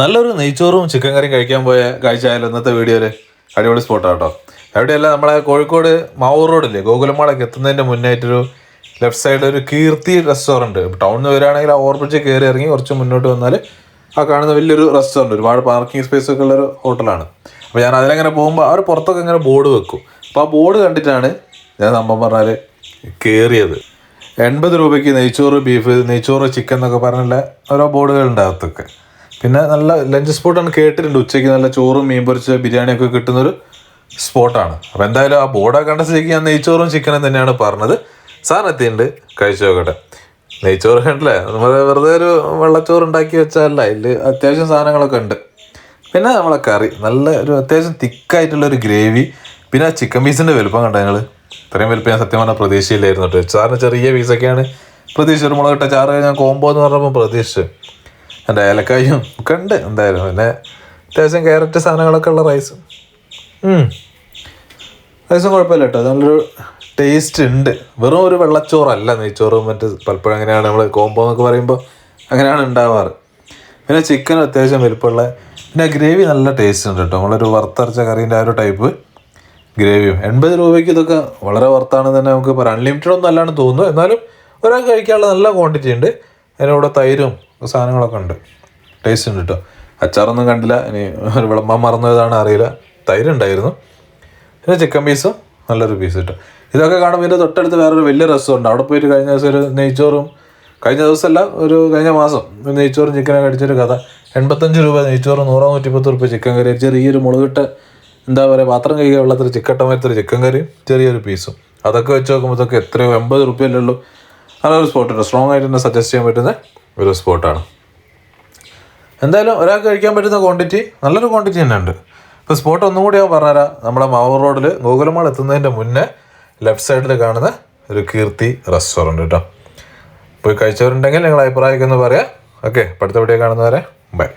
നല്ലൊരു നെയ്ച്ചോറും ചിക്കൻ കറിയും കഴിക്കാൻ പോയ കാഴ്ചയായാലും ഇന്നത്തെ വീഡിയോയിൽ അടിപൊളി സ്പോട്ടാണ് കേട്ടോ. എവിടെയല്ല നമ്മളെ കോഴിക്കോട് മാവൂർ റോഡില്ലേ? ഗോകുലമാളൊക്കെ എത്തുന്നതിന്റെ മുന്നായിട്ടൊരു ലെഫ്റ്റ് സൈഡിൽ ഒരു കീർത്തി റെസ്റ്റോറന്റ് ടൗണിൽ നിന്ന് വരികയാണെങ്കിൽ ആ ഓർപ്പിച്ച് കയറി ഇറങ്ങി കുറച്ച് മുന്നോട്ട് വന്നാൽ ആ കാണുന്ന വലിയൊരു റെസ്റ്റോറന്റ് ഒരുപാട് പാർക്കിംഗ് സ്പേസ് ഒക്കെ ഉള്ളൊരു ഹോട്ടലാണ് അപ്പോൾ ഞാൻ അതിലങ്ങനെ പോകുമ്പോൾ അവർ പുറത്തൊക്കെ ഇങ്ങനെ ബോർഡ് വെക്കും. അപ്പോൾ ആ ബോർഡ് കണ്ടിട്ടാണ് ഞാൻ സംഭവം പറഞ്ഞാൽ കയറിയത് എൺപത് രൂപയ്ക്ക് നെയ്ച്ചോറ് ബീഫ് നെയ്ച്ചോറ് ചിക്കൻ എന്നൊക്കെ പറഞ്ഞുള്ള ഓരോ ബോർഡുകളുണ്ട് അകത്തൊക്കെ. പിന്നെ നല്ല ലഞ്ച് സ്പോട്ടാണ് കേട്ടിട്ടുണ്ട് ഉച്ചയ്ക്ക് നല്ല ചോറും മീൻ പൊരിച്ച ബിരിയാണിയൊക്കെ കിട്ടുന്നൊരു സ്പോട്ടാണ് അപ്പോൾ എന്തായാലും ആ ബോർഡൊക്കെ കണ്ട സ്ഥിതിക്ക് ഞാൻ നെയ്ച്ചോറും ചിക്കനും തന്നെയാണ് പറഞ്ഞത്. സാർ എത്തിയിട്ടുണ്ട്. കഴിച്ചു നോക്കട്ടെ നെയ്ച്ചോറ് കണ്ടില്ലേ? നമ്മൾ വെറുതെ ഒരു വെള്ളച്ചോറ് ഉണ്ടാക്കി വെച്ചാലല്ല അതിൽ അത്യാവശ്യം സാധനങ്ങളൊക്കെ ഉണ്ട്. പിന്നെ നമ്മളെ കറി. നല്ല ഒരു അത്യാവശ്യം തിക്കായിട്ടുള്ളൊരു ഗ്രേവി. പിന്നെ ആ ചിക്കൻ പീസിന്റെ വലുപ്പം കണ്ട ഞങ്ങൾ ഇത്രയും വലുപ്പം ഞാൻ സത്യം പറഞ്ഞാൽ പ്രതീക്ഷയില്ലായിരുന്നു കേട്ടോ. സാറിന് ചെറിയ പീസൊക്കെയാണ് പ്രതീക്ഷിച്ചത് ഒരു മുളകിട്ട ചാറ് ഞാൻ കോംബോ എന്ന് പറഞ്ഞപ്പോൾ പ്രതീക്ഷിച്ചു എന്റെ ഏലക്കായും ഒക്കെ ഉണ്ട് എന്തായാലും. പിന്നെ അത്യാവശ്യം ക്യാരറ്റ് സാധനങ്ങളൊക്കെ ഉള്ള റൈസ് റൈസും കുഴപ്പമില്ല കേട്ടോ നല്ലൊരു ടേസ്റ്റ് ഉണ്ട്. വെറും ഒരു വെള്ളച്ചോറല്ല നെയ്ച്ചോറും മറ്റ് പലപ്പോഴും അങ്ങനെയാണ് നമ്മൾ കോംബോ എന്നൊക്കെ പറയുമ്പോൾ അങ്ങനെയാണ് ഉണ്ടാവാറ്. പിന്നെ ചിക്കൻ അത്യാവശ്യം വലുപ്പമുള്ള പിന്നെ ഗ്രേവി നല്ല ടേസ്റ്റ് ഉണ്ട് കേട്ടോ നമ്മളൊരു വറുത്തരച്ച കറീന്റെ ആ ഒരു ടൈപ്പ് ഗ്രേവിയും എൺപത് രൂപയ്ക്ക് ഇതൊക്കെ വളരെ വർത്താണ് തന്നെ നമുക്ക് പറയാം. അൺലിമിറ്റഡ് ഒന്നും അല്ലാണ്ട് തോന്നുന്നു. എന്നാലും ഒരാൾക്ക് കഴിക്കാനുള്ള നല്ല ക്വാണ്ടിറ്റി ഉണ്ട്. അതിനൂടെ തൈരും സാധനങ്ങളൊക്കെ ഉണ്ട്. ടേസ്റ്റ് ഉണ്ട് കേട്ടോ അച്ചാറൊന്നും കണ്ടില്ല. ഇനി ഒരു വിളമ്പാൻ മറന്നതാണ് അറിയില്ല. തൈര് ഉണ്ടായിരുന്നു. പിന്നെ ചിക്കൻ പീസും നല്ലൊരു പീസ് കിട്ടും ഇതൊക്കെ കാണുമ്പോൾ ഇതിന്റെ തൊട്ടടുത്ത് വേറൊരു വലിയ റെസ്റ്റോറന്റ് അവിടെ പോയിട്ട് കഴിഞ്ഞ ദിവസം ഒരു നെയ്ച്ചോറും കഴിഞ്ഞ ദിവസമല്ല ഒരു കഴിഞ്ഞ മാസം ഒരു നെയ്ച്ചോറും ചിക്കനൊക്കെ അടിച്ചൊരു കഥ. എൺപത്തഞ്ച് രൂപ നെയ്ച്ചോറ് നൂറോ നൂറ്റിപ്പത്ത് രൂപ ചിക്കൻ കറി. ചെറിയൊരു മുളകിട്ട എന്താ പറയുക പാത്രം കഴിക്കാൻ വെള്ളത്തിൽ ചിക്കട്ട മരത്തൊരു ചിക്കൻ കറിയും ചെറിയൊരു പീസും അതൊക്കെ വെച്ച് നോക്കുമ്പോൾ ഇതൊക്കെ എത്രയോ എൺപത് റുപ്യല്ലേ ഉള്ളൂ. നല്ലൊരു സ്പോട്ടുണ്ട് സ്ട്രോങ് ആയിട്ട് തന്നെ സജസ്റ്റ് ചെയ്യാൻ പറ്റുന്ന. ഒരു സ്പോട്ടാണ് എന്തായാലും ഒരാൾക്ക് കഴിക്കാൻ പറ്റുന്ന ക്വാണ്ടിറ്റി നല്ലൊരു ക്വാണ്ടിറ്റി തന്നെ ഉണ്ട്. ഇപ്പോൾ സ്പോട്ട് ഒന്നും കൂടി ഞാൻ പറഞ്ഞുതരാം. നമ്മുടെ മാവൂർ റോഡിൽ ഗോകുലമാൾ എത്തുന്നതിന്റെ മുന്നേ ലെഫ്റ്റ് സൈഡിൽ കാണുന്ന ഒരു കീർത്തി റെസ്റ്റോറന്റ് കേട്ടോ പോയി കഴിച്ചവരുണ്ടെങ്കിൽ നിങ്ങൾ അഭിപ്രായമൊക്കെ ഒന്ന് പറയാം. ഓക്കെ അടുത്ത കാണുന്നവരെ ബൈ